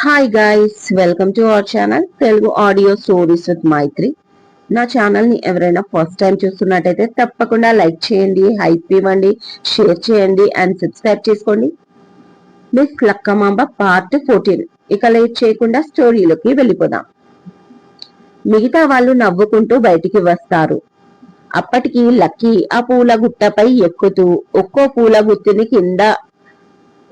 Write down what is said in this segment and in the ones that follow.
Hi guys welcome to our channel Telugu audio stories with Maithri నా ఛానల్ని ఎవరైనా first time చూస్తున్నట్టయితే తప్పకుండా లైక్ చేయండి హైప్ ఇవ్వండి షేర్ చేయండి అండ్ సబ్స్క్రైబ్ చేసుకోండి. మిస్ లక్కమాంబ పార్ట్ ఫోర్టీన్ ఇక లేట్ చేయకుండా స్టోరీలోకి వెళ్ళిపోదాం. మిగతా వాళ్ళు నవ్వుకుంటూ బయటికి వస్తారు. అప్పటికి లక్కీ ఆ పూల గుట్టపై ఎక్కుతూ ఒక్కో పూల గుత్తిని కింద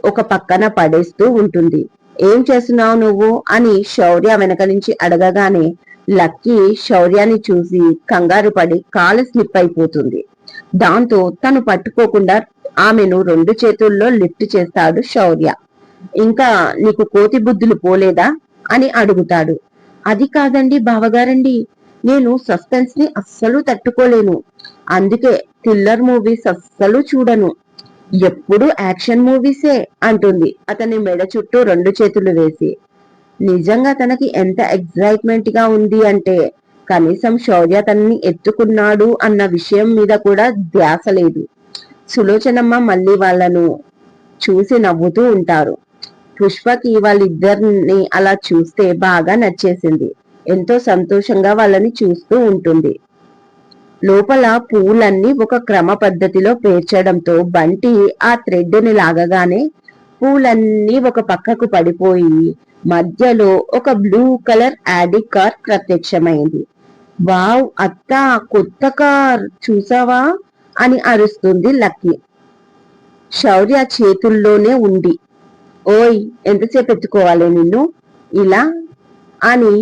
ఒక పక్కన పడేస్తూ ఉంటుంది. ఏం చేస్తున్నావు నువ్వు? అని శౌర్య వెనక నుంచి అడగగానే లక్కీ శౌర్యాన్ని చూసి కంగారు పడి కాలు స్లిప్ అయిపోతుంది. దాంతో తను పట్టుకోకుండా ఆమెను రెండు చేతుల్లో లిఫ్ట్ చేస్తాడు శౌర్య. ఇంకా నీకు కోతి బుద్ధులు పోలేదా? అని అడుగుతాడు. అది కాదండి బావగారండి నేను సస్పెన్స్ని అస్సలు తట్టుకోలేను. అందుకే థ్రిల్లర్ మూవీస్ అస్సలు చూడను. ఎప్పుడు యాక్షన్ మూవీసే అంటుంది. అతని మెడ చుట్టూ రెండు చేతులు వేసి నిజంగా తనకి ఎంత ఎగ్జైట్మెంట్గా ఉంది అంటే కనీసం శౌర్య తనని ఎత్తుకున్నాడు అన్న విషయం మీద కూడా ధ్యాస లేదు. సులోచనమ్మ మళ్ళీ వాళ్ళను చూసి నవ్వుతూ ఉంటారు. పుష్పకి వాళ్ళిద్దరిని అలా చూస్తే బాగా నచ్చేసింది. ఎంతో సంతోషంగా వాళ్ళని చూస్తూ ఉంటుంది. లోపల పువ్వులన్నీ ఒక క్రమ పద్ధతిలో పేర్చడంతో బంటి ఆ థ్రెడ్ని లాగగానే పూలన్నీ ఒక పక్కకు పడిపోయి మధ్యలో ఒక బ్లూ కలర్ యాడి కార్ ప్రత్యక్షమైంది. వావ్ అత్త కొత్త కార్ చూసావా? అని అరుస్తుంది లక్కీ. శౌర్య చేతుల్లోనే ఉంది. ఓయ్ ఎంతసేపు ఎత్తుకోవాలి నిన్ను? ఇలా అని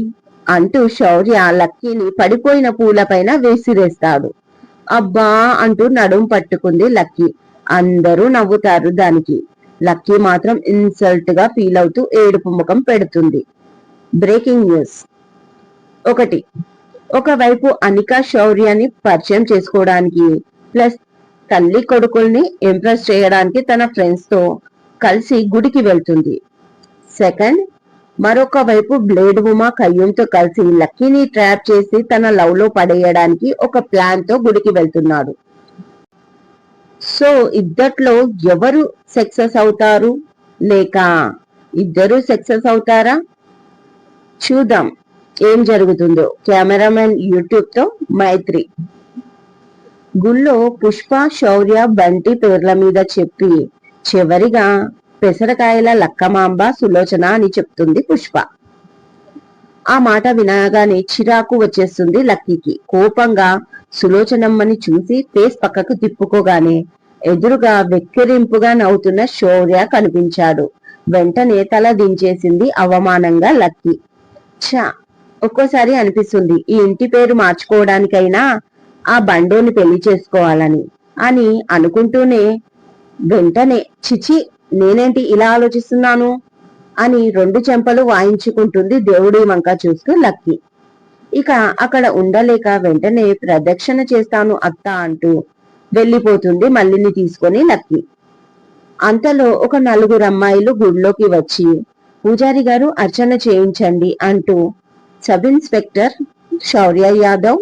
అంటూ శౌర్య లక్కీని పడిపోయిన పూలపైన వేసిరేస్తాడు. అబ్బా అంటూ నడుం పట్టుకుంది లక్కీ. అందరూ నవ్వుతారు దానికి. లక్కీ మాత్రం ఇన్సల్ట్గా ఫీల్ అవుతూ ఏడుపు ముఖం పెడుతుంది. Breaking news. ఒకటి. ఒకవైపు అనిక శౌర్యాన్ని పరిచయం చేసుకోవడానికి ప్లస్ తల్లి కొడుకుల్ని ఇంప్రెస్ చేయడానికి తన ఫ్రెండ్స్తో కలిసి గుడికి వెళ్తుంది. సెకండ్. మరొక వైపు బ్లేడ్ ఉమా కయ్యంతో కలిసి లక్కీని ట్రాప్ చేసి తన లవ్లో పడేయడానికి ఒక ప్లాన్తో గుడికి వెళ్తున్నాడు. సో ఇద్దట్లో ఎవరు సక్సెస్ అవుతారు? లేక ఇద్దరు సక్సెస్ అవుతారా? చూద్దాం. ఏం జరుగుతుందో. కెమెరామెన్ యూట్యూబ్తో మైత్రి. గుళ్ళో పుష్ప శౌర్య బంటి పేర్ల మీద చెప్పి చివరిగా పెసరకాయల లక్కమాంబ సులోచన అని చెప్తుంది పుష్ప. ఆ మాట వినగానే చిరాకు వచ్చేస్తుంది లక్కీకి. కోపంగా సులోచనమ్మని చూసి ఫేస్ పక్కకు తిప్పుకోగానే ఎదురుగా వెక్కిరింపుగా నవ్వుతున్న శౌర్య కనిపించాడు. వెంటనే తల దించేసింది అవమానంగా లక్కీ. ఛా! ఒక్కోసారి అనిపిస్తుంది ఈ ఇంటి పేరు మార్చుకోవడానికైనా ఆ బండోని పెళ్ళి చేసుకోవాలని అని అనుకుంటూనే వెంటనే చిచి నేనేంటి ఇలా ఆలోచిస్తున్నాను? అని రెండు చెంపలు వాయించుకుంటుంది దేవుడి వంక చూస్తూ లక్కీ. ఇక అక్కడ ఉండలేక వెంటనే ప్రదక్షిణ చేస్తాను అత్త అంటూ వెళ్ళిపోతుంది మల్లిని తీసుకొని లక్కీ. అంతలో ఒక నలుగురు అమ్మాయిలు గుడిలోకి వచ్చి పూజారి గారు అర్చన చేయించండి అంటూ సబ్ ఇన్స్పెక్టర్ శౌర్య యాదవ్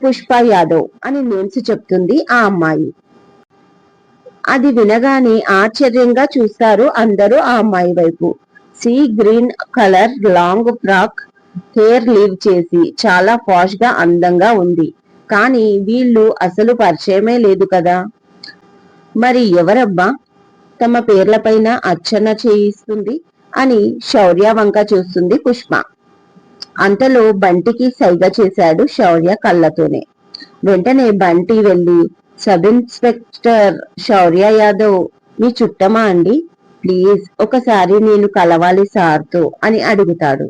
పుష్ప యాదవ్ అని నేమ్స్ చెప్తుంది ఆ అమ్మాయి. అది వినగానే ఆశ్చర్యంగా చూస్తారు అందరూ ఆ అమ్మాయి వైపు. Sea green colour long frock hair leave చేసి చాలా పాష్గా అందంగా ఉంది. కానీ వీళ్ళు అసలు పరిచయమే లేదు కదా. మరి ఎవరబ్బా? తమ పేర్లపైన అర్చన చేయిస్తుంది అని శౌర్య వంక చూస్తుంది పుష్ప. అంతలో బంటికి సైగ చేశాడు శౌర్య కళ్ళతోనే. వెంటనే బంటి వెళ్ళి సబ్ ఇన్స్పెక్టర్ శౌర్య యాదవ్ మీ చుట్టమా అండి? ప్లీజ్ ఒకసారి నేను కలవాలి సార్తో అని అడుగుతాడు.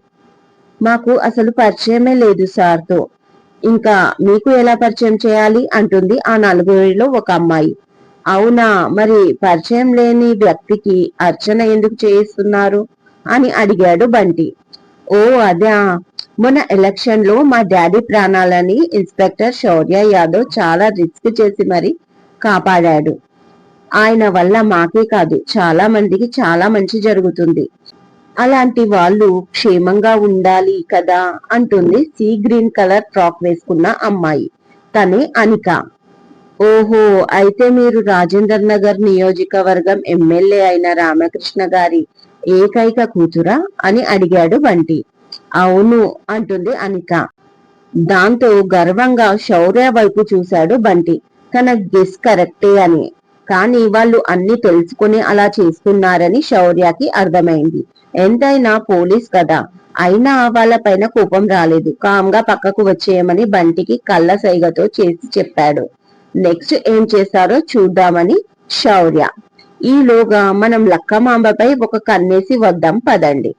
మాకు అసలు పరిచయమే లేదు సార్తో. ఇంకా మీకు ఎలా పరిచయం చేయాలి? అంటుంది ఆ నలుగురిలో ఒక అమ్మాయి. అవునా మరి పరిచయం లేని వ్యక్తికి అర్చన ఎందుకు చేయిస్తున్నారు? అని అడిగాడు బంటి. ఓ అదే. మొన్న ఎలక్షన్లో మా డాడీ ప్రాణాలని ఇన్స్పెక్టర్ శౌర్య యాదవ్ చాలా రిస్క్ చేసి మరి కాపాడాడు. ఆయన వల్ల మాకే కాదు చాలా మందికి చాలా మంచి జరుగుతుంది. అలాంటి వాళ్ళు క్షేమంగా ఉండాలి కదా అంటుంది సీ గ్రీన్ కలర్ ఫ్రాక్ వేసుకున్న అమ్మాయి. తనే అనిక. ఓహో అయితే మీరు రాజేందర్ నగర్ నియోజకవర్గం ఎమ్మెల్యే అయిన రామకృష్ణ గారి ఏకైక కూతురా అని అడిగాడు బంటి. అవును అంటుంది అనిక. దాంతో గర్వంగా శౌర్య వైపు చూశాడు బంటి. తన గెస్ కరెక్టే అని. కానీ వాళ్ళు అన్ని తెలుసుకుని అలా చేస్తున్నారని శౌర్యకి అర్థమైంది. ఎంతైనా పోలీస్ కదా. అయినా వాళ్ళ పైన కోపం రాలేదు. కామ్గా పక్కకు వచ్చేయమని బంటికి కళ్ళ సైగతో చేసి చెప్పాడు. నెక్స్ట్ ఏం చేశారో చూద్దామని శౌర్య. ఈలోగా మనం లక్కమాంబపై ఒక కన్నేసి వద్దాం పదండి.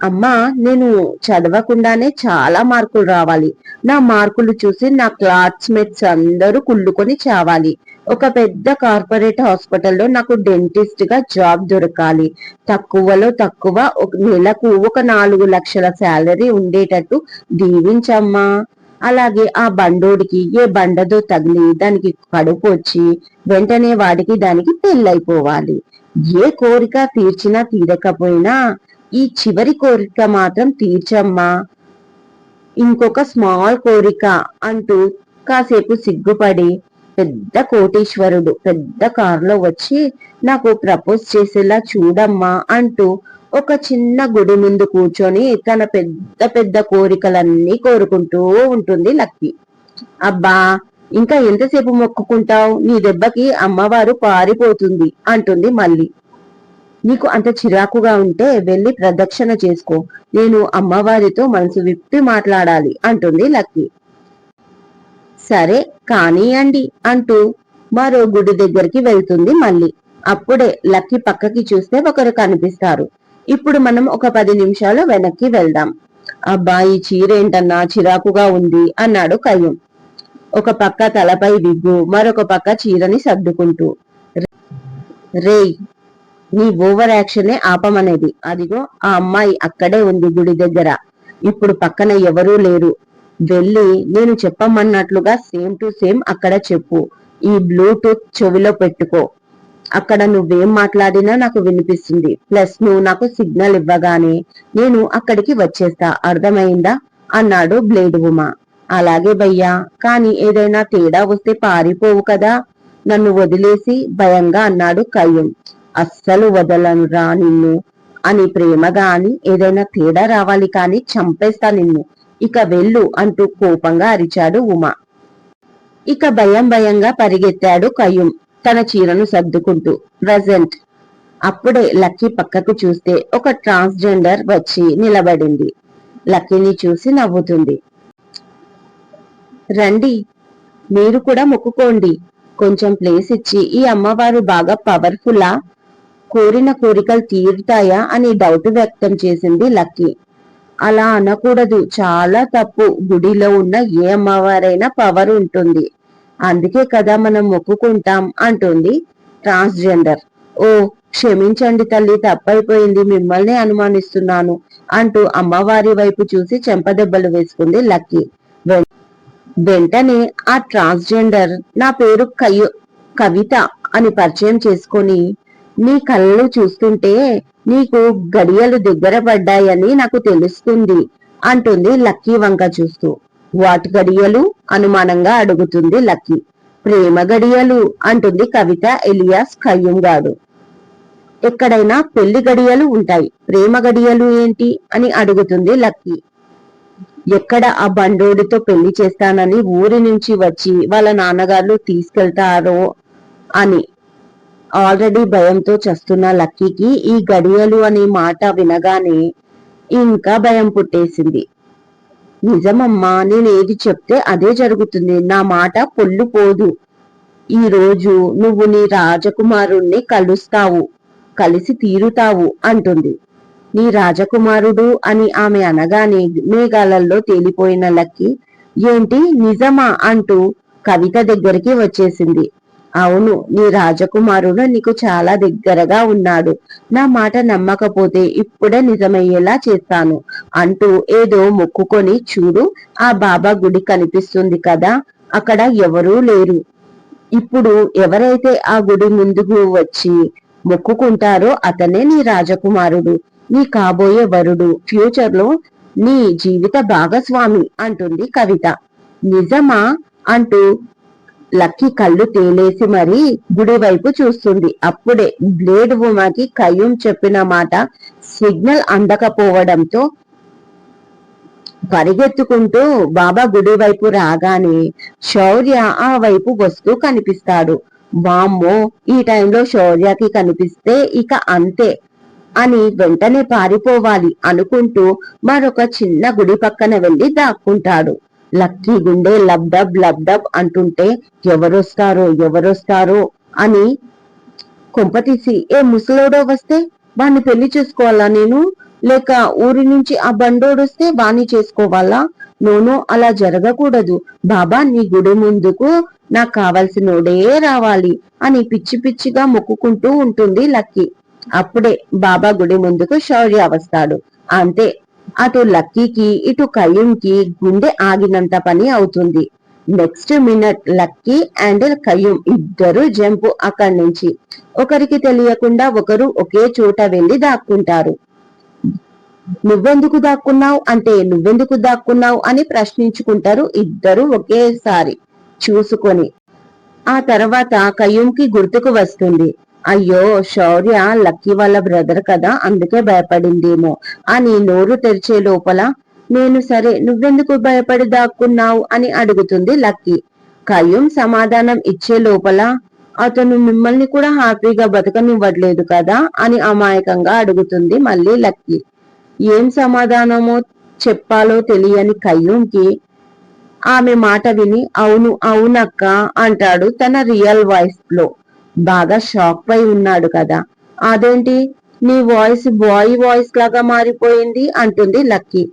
అమ్మా నేను చదవకుండానే చాలా మార్కులు రావాలి. నా మార్కులు చూసి నా క్లాస్మేట్స్ అందరూ కుళ్ళుకొని చావాలి. ఒక పెద్ద కార్పొరేట్ హాస్పిటల్లో నాకు డెంటిస్ట్గా జాబ్ దొరకాలి. తక్కువలో తక్కువ ఒక నెలకు ఒక నాలుగు లక్షల శాలరీ ఉండేటట్టు దీవించమ్మా. అలాగే ఆ బండోడికి ఏ బండదో తగిలి దానికి కడుపు వచ్చి వెంటనే వాడికి దానికి పెళ్ళైపోవాలి. ఏ కోరిక తీర్చినా తీరకపోయినా ఈ చివరి కోరిక మాత్రం తీర్చమ్మా. ఇంకొక స్మాల్ కోరిక అంటూ కాసేపు సిగ్గుపడి పెద్ద కోటీశ్వరుడు పెద్ద కారులో వచ్చి నాకు ప్రపోజ్ చేసేలా చూడమ్మా అంటూ ఒక చిన్న గుడి ముందు కూర్చొని తన పెద్ద పెద్ద కోరికలన్నీ కోరుకుంటూ ఉంటుంది లక్కీ. అబ్బా ఇంకా ఎంతసేపు మొక్కుకుంటావు? నీ దెబ్బకి అమ్మవారు పారిపోతుంది అంటుంది మళ్ళీ. నీకు అంత చిరాకుగా ఉంటే వెళ్ళి ప్రదక్షిణ చేసుకో. నేను అమ్మవారితో మనసు విప్పి మాట్లాడాలి అంటుంది లక్కీ. సరే కానియండి అంటూ మరో గుడి దగ్గరికి వెళ్తుంది మళ్ళీ. అప్పుడే లక్కీ పక్కకి చూస్తే ఒకరు కనిపిస్తారు. ఇప్పుడు మనం ఒక పది నిమిషాలు వెనక్కి వెళ్దాం. అబ్బాయి చీరేంటన్నా చిరాకుగా ఉంది అన్నాడు కయ్యం. ఒక పక్క తలపై విగ్గు మరొక పక్క చీరని సర్దుకుంటూ. రేయ్ నీ ఓవర్ యాక్షనే ఆపమనేది. అదిగో ఆ అమ్మాయి అక్కడే ఉంది గుడి దగ్గర. ఇప్పుడు పక్కన ఎవరూ లేరు. వెళ్ళి నేను చెప్పమన్నట్లుగా సేమ్ టు సేమ్ అక్కడ చెప్పు. ఈ బ్లూటూత్ చెవిలో పెట్టుకో. అక్కడ నువ్వేం మాట్లాడినా నాకు వినిపిస్తుంది. ప్లస్ నువ్వు నాకు సిగ్నల్ ఇవ్వగానే నేను అక్కడికి వచ్చేస్తా. అర్థమైందా? అన్నాడు బ్లేడ్ ఉమా. అలాగే భయ్యా కానీ ఏదైనా తేడా వస్తే పారిపోవు కదా? నన్ను వదిలేసి భయంగా అన్నాడు కయ్యం అస్సలు వదలనురా నిన్ను అని ప్రేమగా అని ఏదైనా తేడా రావాలి కాని చంపేస్తా నిన్ను. ఇక వెళ్ళు అంటూ కోపంగా అరిచాడు ఉమా. ఇక భయం భయంగా పరిగెత్తాడు కయ్యం తన చీరను సర్దుకుంటూ. ప్రజెంట్. అప్పుడే లక్కీ పక్కకు చూస్తే ఒక ట్రాన్స్జెండర్ వచ్చి నిలబడింది. లక్కీని చూసి నవ్వుతుంది. రండి మీరు కూడా మొక్కుకోండి. కొంచెం ప్లేస్ ఇచ్చి ఈ అమ్మవారు బాగా పవర్ఫుల్లా కోరిన కోరికలు తీరుతాయా అని డౌట్ వ్యక్తం చేసింది లక్కీ. అలా అనకూడదు. చాలా తప్పు. గుడిలో ఉన్న ఏ అమ్మవారైనా పవర్ ఉంటుంది. అందుకే కదా మనం మొక్కుకుంటాం అంటుంది ట్రాన్స్జెండర్. ఓ క్షమించండి తల్లి తప్పైపోయింది. మిమ్మల్ని అనుమానిస్తున్నాను అంటూ అమ్మవారి వైపు చూసి చెంపదెబ్బలు వేసుకుంది లక్కీ. వెంటనే ఆ ట్రాన్స్జెండర్ నా పేరు కయ్యు కవిత అని పరిచయం చేసుకొని నీ కళ్ళు చూస్తుంటే నీకు గడియలు దగ్గర పడ్డాయని నాకు తెలుస్తుంది అంటుంది లక్కీ వంక చూస్తూ. వాటి గడియలు? అనుమానంగా అడుగుతుంది లక్కీ. ప్రేమ గడియలు అంటుంది కవిత ఎలియాస్ కయ్యంగాడు. ఎక్కడైనా పెళ్ళి గడియలు ఉంటాయి. ప్రేమ గడియలు ఏంటి? అని అడుగుతుంది లక్కీ. ఎక్కడ ఆ బండోడితో పెళ్ళి చేస్తానని ఊరి నుంచి వచ్చి వాళ్ళ నాన్నగారు తీసుకెళ్తారో అని. ఆల్రెడీ భయంతో చస్తున్న లక్కీకి ఈ గడియలు అనే మాట వినగానే ఇంకా భయం పుట్టేసింది. నిజమమ్మా నేను ఏది చెప్తే అదే జరుగుతుంది. నా మాట పొల్లు పోదు. ఈ రోజు నువ్వు నీ రాజకుమారుణ్ణి కలుస్తావు కలిసి తీరుతావు అంటుంది. నీ రాజకుమారుడు అని ఆమె అనగానే మేఘాలల్లో తేలిపోయిన లక్కి ఏంటి నిజమా? అంటూ కవిత దగ్గరికి వచ్చేసింది. అవును నీ రాజకుమారుడు నీకు చాలా దగ్గరగా ఉన్నాడు. నా మాట నమ్మకపోతే ఇప్పుడే నిజమయ్యేలా చేస్తాను. అంటూ ఏదో మొక్కుకొని చూడు ఆ బాబా గుడి కనిపిస్తుంది కదా అక్కడ ఎవరూ లేరు. ఇప్పుడు ఎవరైతే ఆ గుడి ముందుకు వచ్చి మొక్కుకుంటారో అతనే నీ రాజకుమారుడు నీ కాబోయే వరుడు ఫ్యూచర్లో నీ జీవిత భాగస్వామి అంటుంది కవిత. నిజమా? అంటూ లక్కీ కళ్ళు తేలేసి మరి గుడి వైపు చూస్తుంది. అప్పుడే బ్లేడ్ ఉమాకి కయ్యూం చెప్పిన మాట సిగ్నల్ అందకపోవడంతో పరిగెత్తుకుంటూ బాబా గుడి వైపు రాగానే శౌర్య ఆ వైపు వస్తూ కనిపిస్తాడు. వామ్మో ఈ టైంలో శౌర్యకి కనిపిస్తే ఇక అంతే అని వెంటనే పారిపోవాలి అనుకుంటూ మరొక చిన్న గుడి పక్కన వెళ్ళి దాక్కుంటాడు. లక్కీ గుండె లబ్డబ్ లబ్డబ్ అంటుంటే ఎవరొస్తారో ఎవరొస్తారో అని కొంపతీసి ఏ ముసలోడో వస్తే వాణ్ణి పెళ్ళి చేసుకోవాలా నేను? లేక ఊరి నుంచి ఆ బండోడు వస్తే వాణ్ణి చేసుకోవాలా? నోను అలా జరగకూడదు. బాబా నీ గుడి ముందుకు నాకు కావలసినోడే రావాలి అని పిచ్చి పిచ్చిగా మొక్కుకుంటూ ఉంటుంది లక్కీ. అప్పుడే బాబా గుడి ముందుకు శౌర్య వస్తాడు. అంతే అటు లక్కీకి ఇటు కయ్యూంకి గుండె ఆగినంత పని అవుతుంది. Next minute Lucky and Qayyum ఇద్దరు జంపు అక్కడి నుంచి. ఒకరికి తెలియకుండా ఒకరు ఒకే చోట వెళ్ళి దాక్కుంటారు. నువ్వెందుకు దాక్కున్నావు? అంటే నువ్వెందుకు దాక్కున్నావు? అని ప్రశ్నించుకుంటారు ఇద్దరు ఒకేసారి. చూసుకొని. ఆ తర్వాత కయ్యూంకి గుర్తుకు వస్తుంది. అయ్యో శౌర్య లక్కీ వాళ్ళ బ్రదర్ కదా అందుకే భయపడిందేమో అని నోరు తెరిచే లోపల నేను సరే నువ్వెందుకు భయపడి దాక్కున్నావు? అని అడుగుతుంది లక్కీ. కయ్యూం సమాధానం ఇచ్చే లోపల అతను మిమ్మల్ని కూడా హ్యాపీగా బతకనివ్వట్లేదు కదా? అని అమాయకంగా అడుగుతుంది మళ్ళీ లక్కీ. ఏం సమాధానమో చెప్పాలో తెలియని కయ్యూంకి ఆమె మాట విని అవును అవునక్క అంటాడు తన రియల్ వాయిస్లో బాగా షాక్ పై ఉన్నాడు కదా. అదేంటి? నీ వాయిస్ బాయ్ వాయిస్ లాగా మారిపోయింది అంటుంది లక్కీ.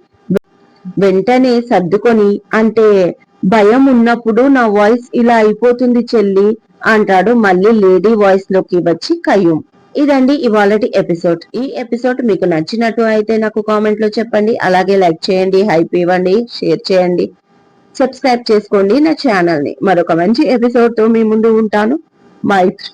వెంటనే సర్దుకొని అంటే భయం ఉన్నప్పుడు నా వాయిస్ ఇలా అయిపోతుంది చెల్లి అంటాడు మళ్ళీ లేడీ వాయిస్లోకి వచ్చి కయ్యూం. ఇదండి ఇవాళటి ఎపిసోడ్ ఈ ఎపిసోడ్ మీకు నచ్చినట్టు అయితే నాకు కామెంట్లో చెప్పండి అలాగే లైక్ చేయండి హైప్ ఇవ్వండి షేర్ చేయండి. సబ్స్క్రైబ్ చేసుకోండి నా ఛానల్ని. మరొక మంచి ఎపిసోడ్తో మీ ముందు ఉంటాను. మైత్రి